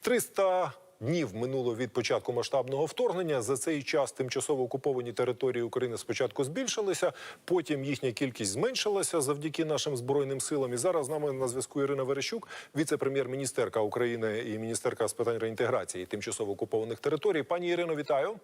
300 днів минуло від початку масштабного вторгнення. За цей час тимчасово окуповані території України спочатку збільшилися, потім їхня кількість зменшилася завдяки нашим збройним силам. І зараз з нами на зв'язку Ірина Верещук, віце-прем'єр-міністерка України і міністерка з питань реінтеграції тимчасово окупованих територій. Пані Ірино, вітаю.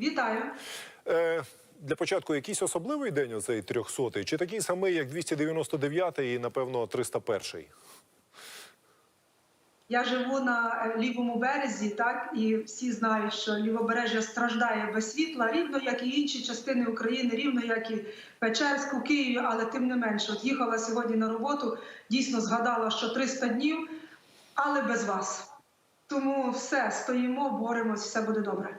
Вітаю. Е, для початку якийсь особливий день оцей 300-й? Чи такий самий, як 299-й і, напевно, 301-й? Я живу на е, лівому березі, так і всі знають, що лівобережжя страждає без світла, рівно як і інші частини України, рівно як і Печерську, Києві, але тим не менше, от їхала сьогодні на роботу, дійсно згадала, що 300 днів, але без вас. Тому все стоїмо, боремось, все буде добре.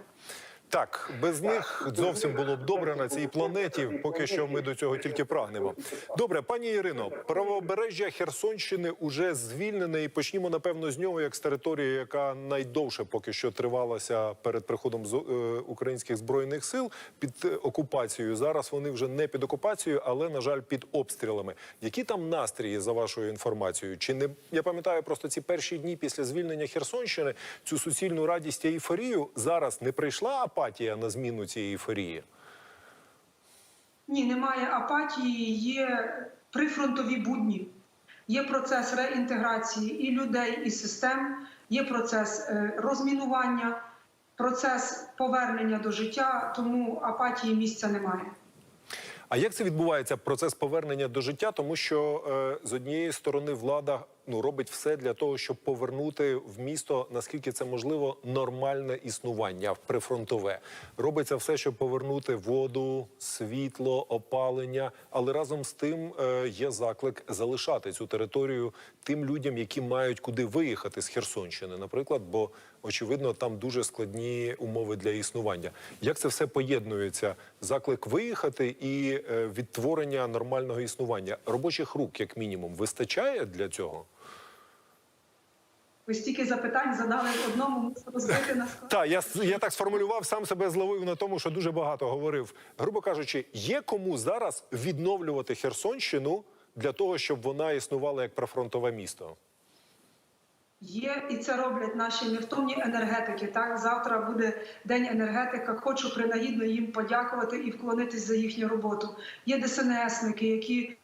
Так, без них зовсім було б добре на цій планеті. Поки що ми до цього тільки прагнемо. Добре, пані Ірино, правобережжя Херсонщини уже звільнене, і почнімо напевно з нього, як з території, яка найдовше поки що тривалася перед приходом з е, українських збройних сил під е, окупацією. Зараз вони вже не під окупацією, але на жаль, під обстрілами. Які там настрії за вашою інформацією? Чи не я пам'ятаю просто ці перші дні після звільнення Херсонщини цю суцільну радість і ейфорію зараз не прийшла апатія на зміну цієї ейфорії? Ні, немає апатії, є прифронтові будні. Є процес реінтеграції і людей, і систем, є процес е, розмінування, процес повернення до життя, тому апатії місця немає. А як це відбувається процес повернення до життя? Тому що е, з однієї сторони влада ну робить все для того, щоб повернути в місто, наскільки це можливо, нормальне існування прифронтове. Робиться все, щоб повернути воду, світло, опалення. Але разом з тим е, є заклик залишати цю територію тим людям, які мають куди виїхати з Херсонщини, наприклад, бо очевидно там дуже складні умови для існування. Як це все поєднується? Заклик виїхати і е, відтворення нормального існування робочих рук, як мінімум, вистачає для цього? Ви стільки запитань задали одному, мусимо збити на склад. Так, я, я так сформулював, сам себе зловив на тому, що дуже багато говорив. Грубо кажучи, є кому зараз відновлювати Херсонщину для того, щоб вона існувала як прифронтове місто? Є і це роблять наші невтомні енергетики. Так завтра буде день енергетика. Хочу принагідно їм подякувати і вклонитись за їхню роботу. Є ДСНСники, які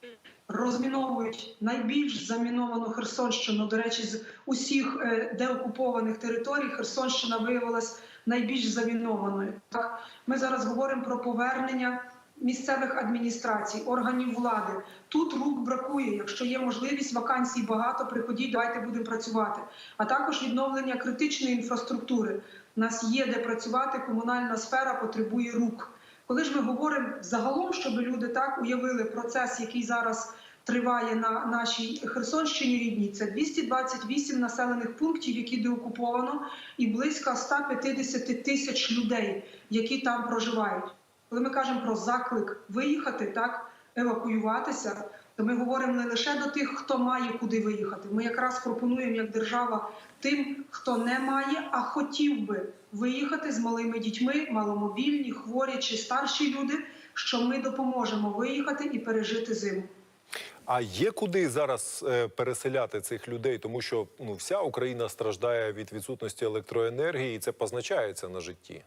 розміновують найбільш заміновану Херсонщину. До речі, з усіх е, деокупованих територій Херсонщина виявилась найбільш замінованою. Так ми зараз говоримо про повернення. Місцевих адміністрацій, органів влади тут рук бракує. Якщо є можливість, вакансій багато. Приходіть, давайте будемо працювати. А також відновлення критичної інфраструктури. У нас є де працювати. Комунальна сфера потребує рук. Коли ж ми говоримо загалом, щоб люди так уявили процес, який зараз триває на нашій Херсонщині рідній, це 228 населених пунктів, які деокуповано, і близько 150 тисяч людей, які там проживають. Коли ми кажемо про заклик виїхати, так евакуюватися, то ми говоримо не лише до тих, хто має куди виїхати. Ми якраз пропонуємо як держава тим, хто не має, а хотів би виїхати з малими дітьми, маломобільні, хворі чи старші люди, що ми допоможемо виїхати і пережити зиму. А є куди зараз е, переселяти цих людей, тому що ну вся Україна страждає від відсутності електроенергії, і це позначається на житті.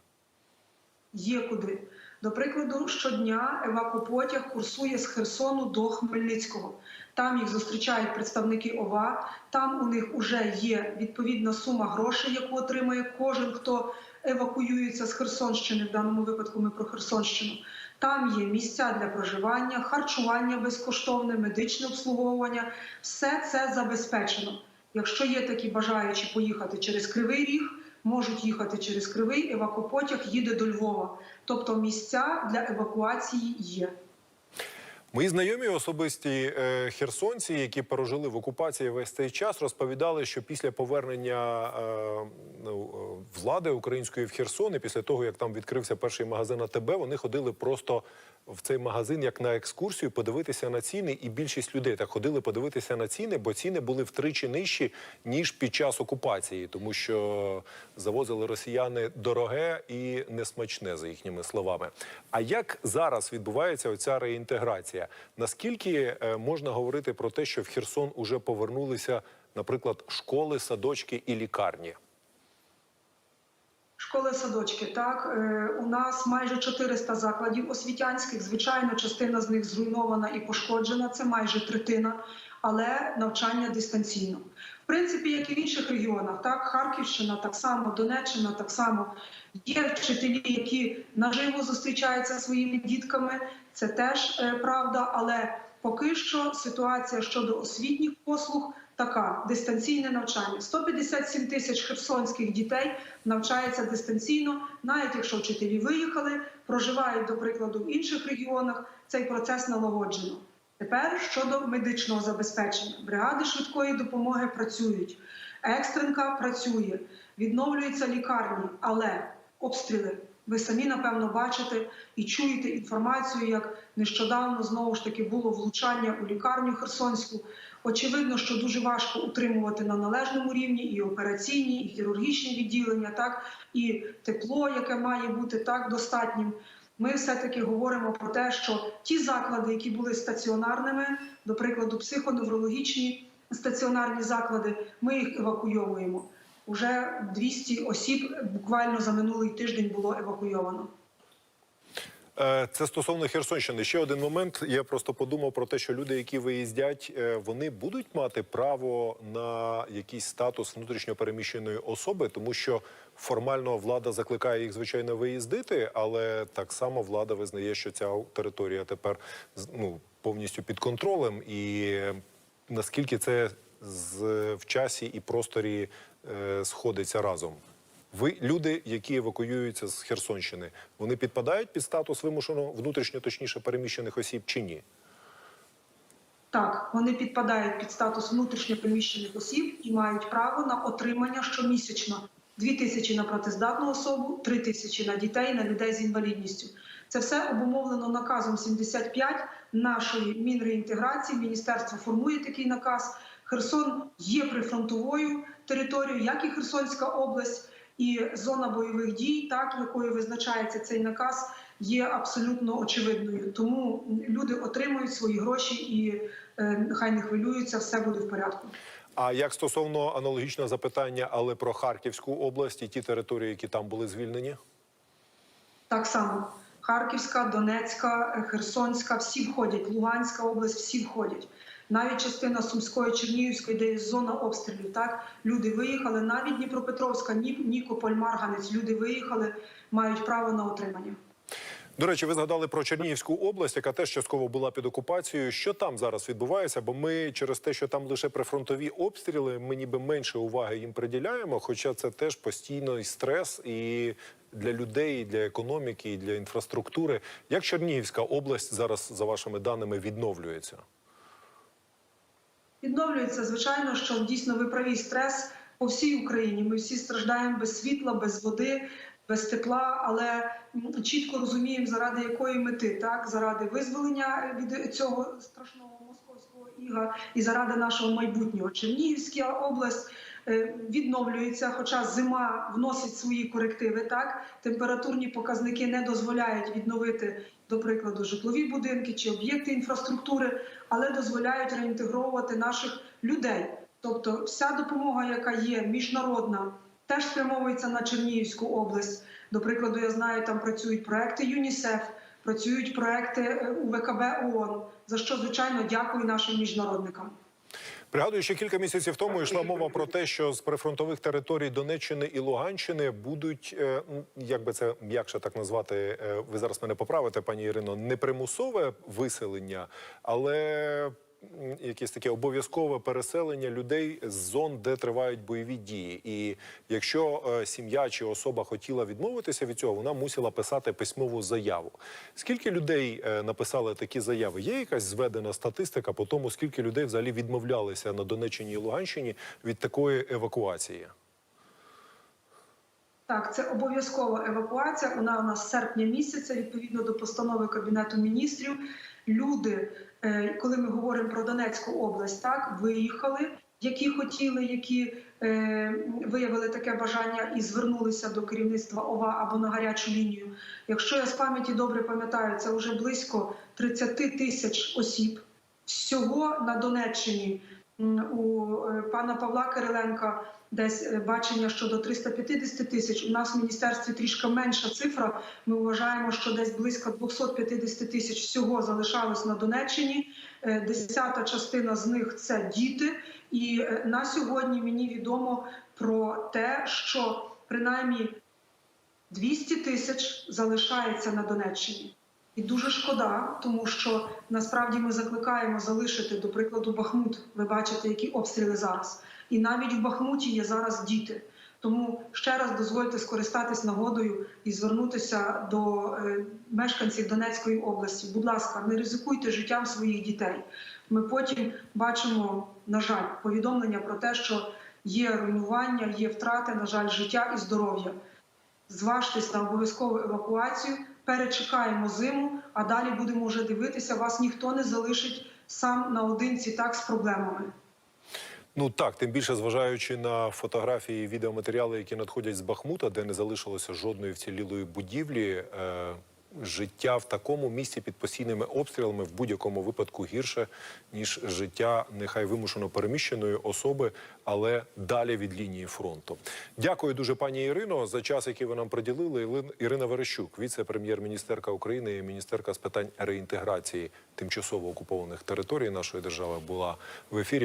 Є куди. До прикладу, щодня евакопотяг курсує з Херсону до Хмельницького. Там їх зустрічають представники ОВА. Там у них вже є відповідна сума грошей, яку отримає кожен, хто евакуюється з Херсонщини. В даному випадку ми про Херсонщину. Там є місця для проживання, харчування безкоштовне, медичне обслуговування. Все це забезпечено. Якщо є такі бажаючі поїхати через Кривий Ріг, можуть їхати через Кривий, евакопотяг їде до Львова. Тобто місця для евакуації є. Мої знайомі особисті е, херсонці, які прожили в окупації весь цей час, розповідали, що після повернення е, ну, е, влади української в Херсон, і після того як там відкрився перший магазин АТБ, вони ходили просто в цей магазин як на екскурсію, подивитися на ціни. І більшість людей так ходили подивитися на ціни, бо ціни були втричі нижчі ніж під час окупації, тому що завозили росіяни дороге і несмачне, за їхніми словами. А як зараз відбувається оця реінтеграція? Наскільки е, можна говорити про те, що в Херсон уже повернулися наприклад, школи, садочки і лікарні? Школи, садочки, так Е, у нас майже 400 закладів освітянських. Звичайно, частина з них зруйнована і пошкоджена. Це майже третина, але навчання дистанційно. В принципі, як і в інших регіонах, так Харківщина, так само Донеччина, так само є вчителі, які наживо зустрічаються своїми дітками. Це теж е, правда, але поки що ситуація щодо освітніх послуг така: дистанційне навчання. 157 тисяч херсонських дітей навчається дистанційно, навіть якщо вчителі виїхали, проживають, до прикладу, в інших регіонах. Цей процес налагоджено. Тепер щодо медичного забезпечення, бригади швидкої допомоги працюють, екстренка працює, відновлюються лікарні, але обстріли. Ви самі напевно бачите і чуєте інформацію, як нещодавно знову ж таки було влучання у лікарню Херсонську. Очевидно, що дуже важко утримувати на належному рівні і операційні, і хірургічні відділення, так і тепло, яке має бути так достатнім. Ми все-таки говоримо про те, що ті заклади, які були стаціонарними, до прикладу, психоневрологічні стаціонарні заклади, ми їх евакуйовуємо. Уже 200 осіб буквально за минулий тиждень було евакуйовано. Е, Це стосовно Херсонщини. Ще один момент. Я просто подумав про те, що люди, які виїздять, е, вони будуть мати право на якийсь статус внутрішньо переміщеної особи, тому що формально влада закликає їх, звичайно, виїздити, але так само влада визнає, що ця територія тепер ну, повністю під контролем. І наскільки це з, в часі і просторі е, сходиться разом. Ви люди, які евакуюються з Херсонщини, вони підпадають під статус вимушено внутрішньо точніше переміщених осіб чи ні? Так, вони підпадають під статус внутрішньо переміщених осіб і мають право на отримання щомісячно 2 тисячі на працездатну особу, 3 тисячі на дітей, на людей з інвалідністю. Це все обумовлено наказом 75 нашої мінреінтеграції. Міністерство формує такий наказ. Херсон є прифронтовою територією, як і Херсонська область, і зона бойових дій, так якою визначається цей наказ, є абсолютно очевидною. Тому люди отримують свої гроші і е, нехай не хвилюються, все буде в порядку. А як стосовно аналогічного запитання, але про Харківську область і ті території, які там були звільнені? Так само Харківська, Донецька, Херсонська, всі входять, Луганська область, всі входять. Навіть частина Сумської, Чернігівської, де є зона обстрілів, так люди виїхали. Навіть Дніпропетровська, Нікополь, Марганець. Люди виїхали, мають право на отримання. До речі, ви згадали про Чернігівську область, яка теж частково була під окупацією. Що там зараз відбувається? Бо ми через те, що там лише прифронтові обстріли, ми ніби менше уваги їм приділяємо. Хоча це теж постійний стрес і для людей, і для економіки, і для інфраструктури. Як Чернігівська область зараз, за вашими даними, відновлюється? Відновлюється, звичайно, що дійсно ви праві стрес по всій Україні. Ми всі страждаємо без світла, без води, без тепла, але чітко розуміємо, заради якої мети, так заради визволення від цього страшного московського іга і заради нашого майбутнього. Чернігівська область. Е, Відновлюється, хоча зима вносить свої корективи. Так температурні показники не дозволяють відновити, до прикладу, житлові будинки чи об'єкти інфраструктури, але дозволяють реінтегровувати наших людей. Тобто, вся допомога, яка є міжнародна, теж спрямовується на Чернігівську область. До прикладу, я знаю, там працюють проекти ЮНІСЕФ, працюють проекти е, УВКБ ООН, за що звичайно дякую нашим міжнародникам. Пригадую, ще кілька місяців тому йшла мова про те, що з прифронтових територій Донеччини і Луганщини будуть, е, як би це м'якше так назвати, е, ви зараз мене поправите, пані Ірино, не примусове виселення, але якесь таке обов'язкове переселення людей з зон, де тривають бойові дії. І якщо е, сім'я чи особа хотіла відмовитися від цього, вона мусила писати письмову заяву. Скільки людей е, написали такі заяви? Є якась зведена статистика по тому, скільки людей взагалі відмовлялися на Донеччині і Луганщині від такої евакуації? Так, це обов'язкова евакуація. Вона у нас з серпня місяця, відповідно до постанови Кабінету міністрів. Люди, коли ми говоримо про Донецьку область, так виїхали, які хотіли, які е, виявили таке бажання і звернулися до керівництва ОВА або на гарячу лінію. Якщо я з пам'яті добре пам'ятаю, це вже близько 30 тисяч осіб. Всього на Донеччині у е, пана Павла Кириленка десь е, бачення щодо 350 тисяч. У нас в міністерстві трішки менша цифра. Ми вважаємо, що десь близько 250 тисяч всього залишалось на Донеччині. Е, Десята частина з них це діти. І е, на сьогодні мені відомо про те, що принаймні 200 тисяч залишається на Донеччині. І дуже шкода, тому що насправді ми закликаємо залишити, до прикладу, Бахмут. Ви бачите, які обстріли зараз. І навіть в Бахмуті є зараз діти. Тому ще раз дозвольте скористатись нагодою і звернутися до е, мешканців Донецької області. Будь ласка, не ризикуйте життям своїх дітей. Ми потім бачимо, на жаль, повідомлення про те, що є руйнування, є втрати, на жаль, життя і здоров'я. Зважтесь на обов'язкову евакуацію, перечекаємо зиму, а далі будемо вже дивитися. Вас ніхто не залишить сам наодинці так з проблемами. Ну так, тим більше зважаючи на фотографії і відеоматеріали, які надходять з Бахмута, де не залишилося жодної вцілілої будівлі. Е, життя в такому місці під постійними обстрілами в будь-якому випадку гірше ніж життя нехай вимушено переміщеної особи, але далі від лінії фронту. Дякую дуже, пані Ірино, за час, який ви нам приділили. Ірина Верещук, віце-прем'єр-міністерка України і міністерка з питань реінтеграції тимчасово окупованих територій нашої держави, була в ефірі.